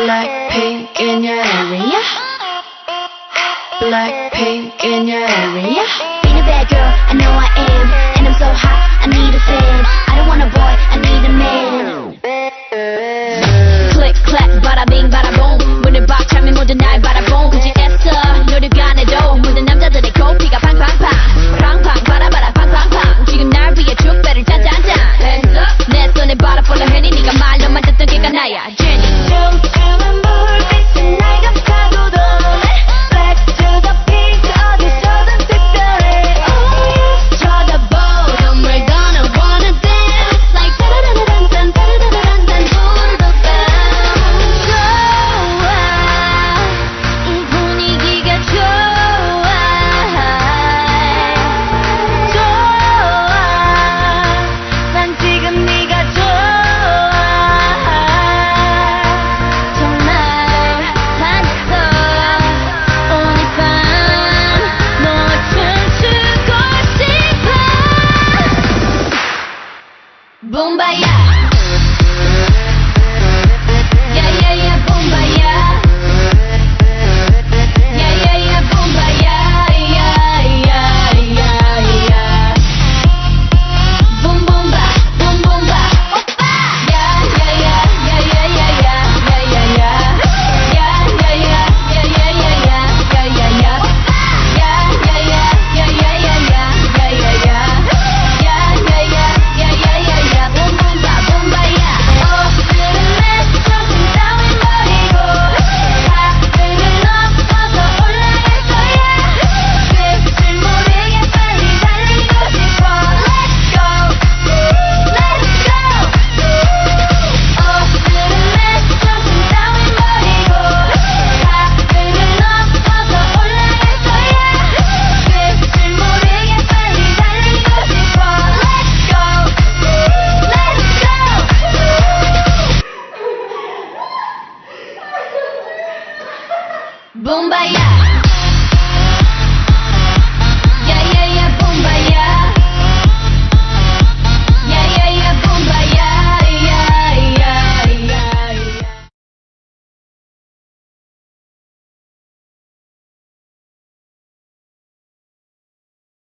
Blackpink in your area. Blackpink in your area. Being a bad girl, I know I am. And I'm so hot, I need a fan. I don't want a boy, I need a man. Click, clack, bada bing, bada boom. When the box, I'm more than I, bada Boom, baya. Boom, baya.